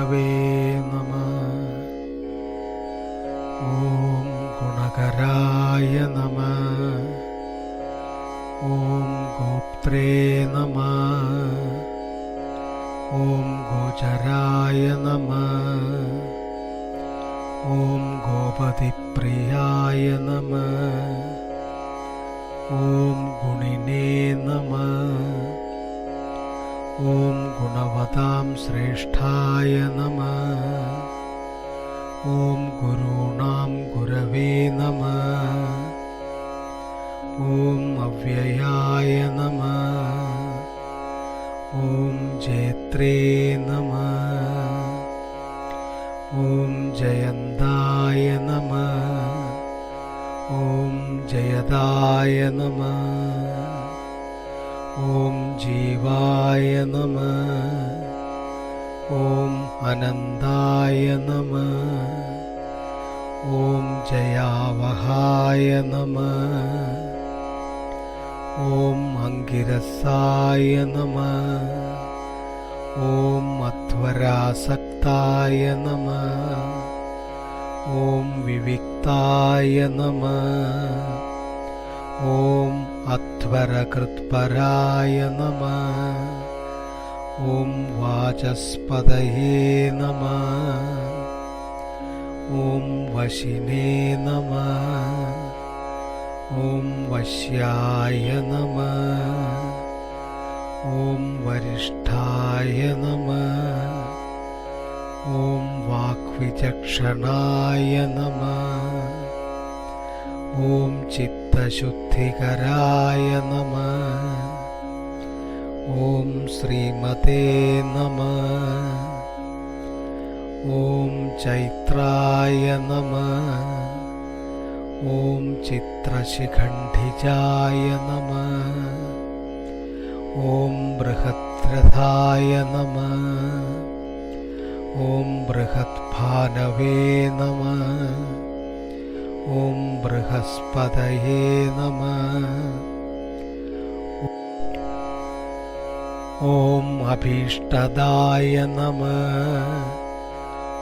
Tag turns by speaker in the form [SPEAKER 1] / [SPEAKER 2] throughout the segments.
[SPEAKER 1] ഗുണകരവേ നമ. ഓം ഗുണകരായ നമ. ഓം ഗോപ്ത്രേ നമ. ഓം ഗോചരായ നമ. ഓം ഗോപതിപ്രിയായ നമ. ഓം ഗുണിനേ നമ. ഓം गुणवतां श्रेष्ठाय नमः। ॐ गुरूणां गुरवे नमः। ॐ अव्ययाय नमः। ॐ जेत्रे नमः। ॐ जयन्ताय नमः। ॐ जयदाय नमः ഓം ജീവായ നമ. ഓം അനന്തായ നമ. ഓം ജയാവഹായ നമ. ഓം അങ്കിരസായ നമ. ഓം അധ്വരാസക്തായ നമ. ഓം വിവിക്തായ നമ. ഓം अध्वरकृत्पराय नमः ॐ वाचस्पदये नमः ॐ वशिने नमः ॐ वश्याय नमः ॐ वरिष्ठाय नमः ॐ वाक्विचक्षणाय नमः ॐ ചിത്തശുദ്ധികരായ നമ. ഓം ശ്രീമതേ നമ. ഓം ചൈത്രായ നമ. ഓം ചിത്രശിഖണ്ഡിജായ നമ. ഓം ബൃഹദ്രഥായ നമ. ഓം ബൃഹദ്ഭാനവേ നമ. ഓം ബൃഹസ്പതയേ നമ. ഓം അഭീഷ്ടദായ നമ.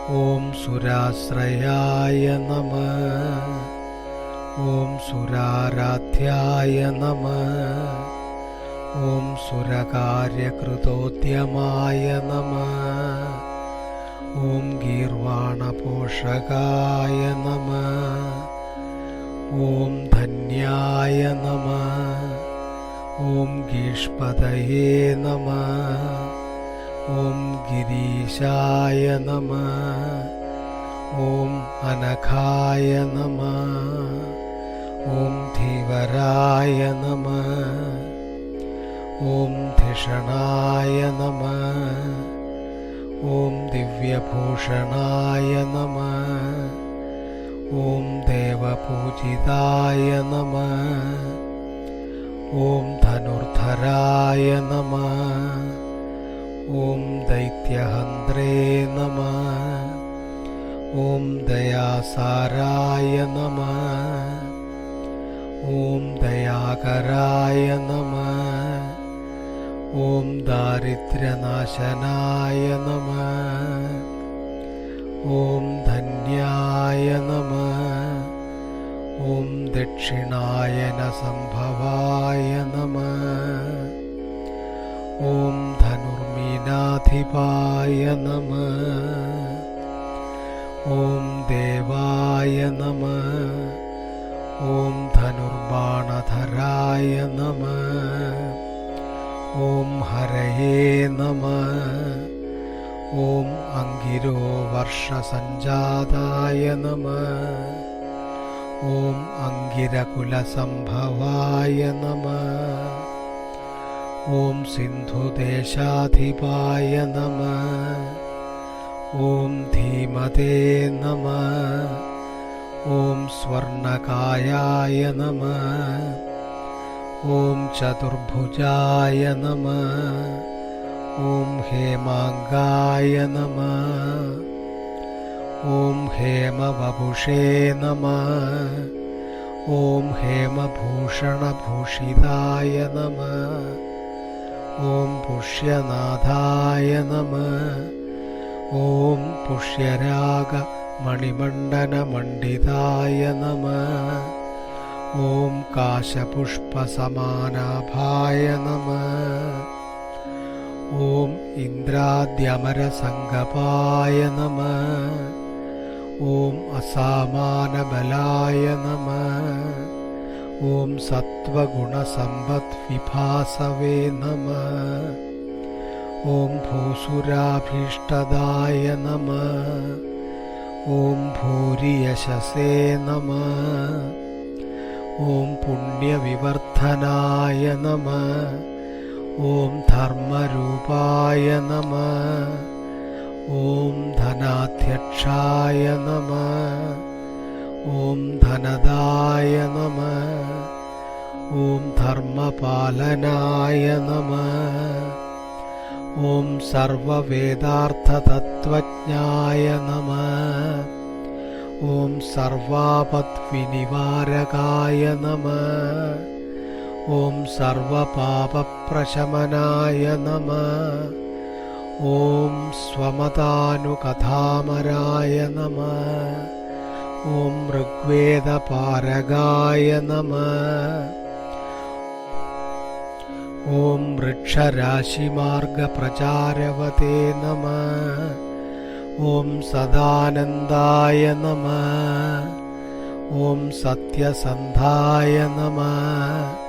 [SPEAKER 1] ഓം സുരാശ്രയായ നമ. ഓം സുരാരാധ്യായ നമ. ഓം സുരകാര്യകൃതോദ്യമായ നമ. ഓം ഗീർവാണപോഷകായ നമ. ഓം ധന്യായ നമ. ഓം ഗീഷ്പതയേ നമ. ഓം ഗിരീശായ നമ. ഓം അനഘായ നമ. ഓം ധീവരായ നമ. ഓം ധിഷണായ നമ. ഓം ദിവ്യഭൂഷണായ നമ. ഓം പൂജിതായ നമ. ഓം ധനുർധരായ നമ. ഓം ദൈത്യഹന്ത്രേ നമ. ഓം ദയാസാരായ നമ. ഓം ദയാകരായ നമ. ഓം ദാരിദ്ര്യനാശനായ നമ. ഓം ധന്യായ നമ. ഓം ദക്ഷിണായന സംഭവായ നമ. ഓം ധനുർമീനാധിപായ നമ. ഓം ദേവായ നമ. ഓം ധനുർബാണധരായ നമ. ഓം ഹരയേ നമ. ഓം അങ്കിരോ വർഷസഞ്ജാതായ നമ. ഓം അങ്കിരകുലസംഭവായ നമ. ഓം സിന്ധുദേശാധിപായ നമ. ഓം ധീമതേ നമ. ഓം സ്വർണകായായ നമ. ഓം ചതുർഭുജായ നമ. ഓം ഹേമാംഗായ നമ. ഓം ഹേമവപുഷേ നമ. ഓം ഹേമഭൂഷണഭൂഷിതായ നമ. ഓം പുഷ്യനാഥായ നമ. ഓം പുഷ്യരാഗ മണിമണ്ഡനമണ്ഡിതായ നമ. ഓം കാശപുഷ്പസമാനാഭായ നമ. ഓം ഇന്ദ്രാദ്യമരസംഗപായ നമ. ഓം അസാമാനബലായ നമ. ഓം സത്വഗുണസമ്പദ് വിഭാസവേ നമ. ഓം ഭൂസുരാഭീഷ്ടദായ നമ. ഓം ഭൂരിയശസേ നമ. ഓം പുണ്യവിവർദ്ധനായ നമ. ഓം ധർമ്മരൂപായ നമ. ഓം ധനാധ്യക്ഷായ നമ. ഓം ധനദായ നമ. ഓം ധർമ്മപാലനായ നമ. ഓം സർവവേദാർത്ഥതത്വജ്ഞായ നമ. ഓം സർവാപദ്വിനിവാരകായ നമ. ഓം സർവപാപപ്രശമനായ നമ. ॐ स्वमतानुकथामराय नमः ॐ ऋग्वेदपारगाय नमः ॐ वृक्षराशिमार्गप्रचारवते नमः ॐ सदानन्दाय नमः ॐ सत्यसन्धाय नमः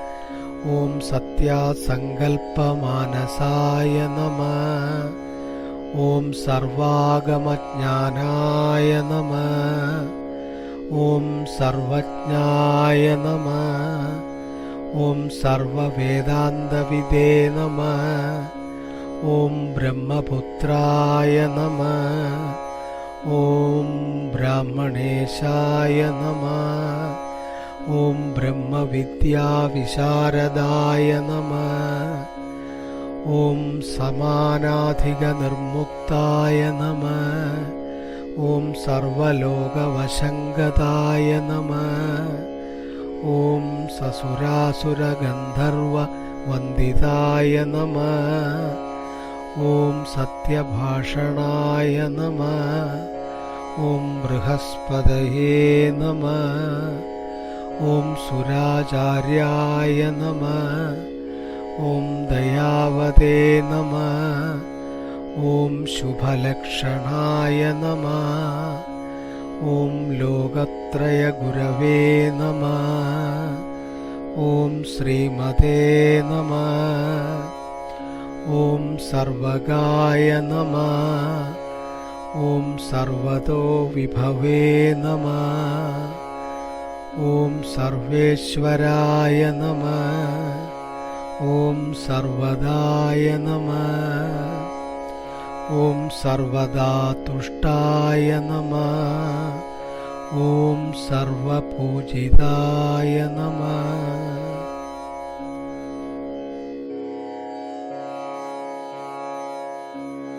[SPEAKER 1] ॐ सत्यासङ्कल्पमानसाय नमः ॐ सर्वागमज्ञानाय नमः ॐ सर्वज्ञाय नमः ॐ सर्ववेदान्तविदे नमः ॐ ब्रह्मपुत्राय नमः ॐ ब्राह्मणेशाय नमः ഓം ബ്രഹ്മവിദ്യാവിശാരദായ നമ. ഓം സമാനാധിക നിർമുക്തായ നമ. ഓം സർവലോകവശങ്കതായ നമ. ഓം സസുരാസുരഗന്ധർവ വന്ദിതായ നമ. ഓം സത്യഭാഷണായ നമ. ഓം ബൃഹസ്പതയേ നമ. ഓം സുരാചാര്യായ നമ ഓം ദയാവതേ നമ ഓം ശുഭലക്ഷണായ നമ ഓം ലോകത്രയ ഗുരവേ നമ ഓം ശ്രീമതേ നമ ഓം സർവഗായ നമ ഓം സർവതോ വിഭവേ നമ. ഓം സർവേശ്വരായ നമ. ഓം സർവദായ നമ. ഓം സർവദാതുഷ്ടായ നമ. ഓം സർവപൂജിതായ നമ.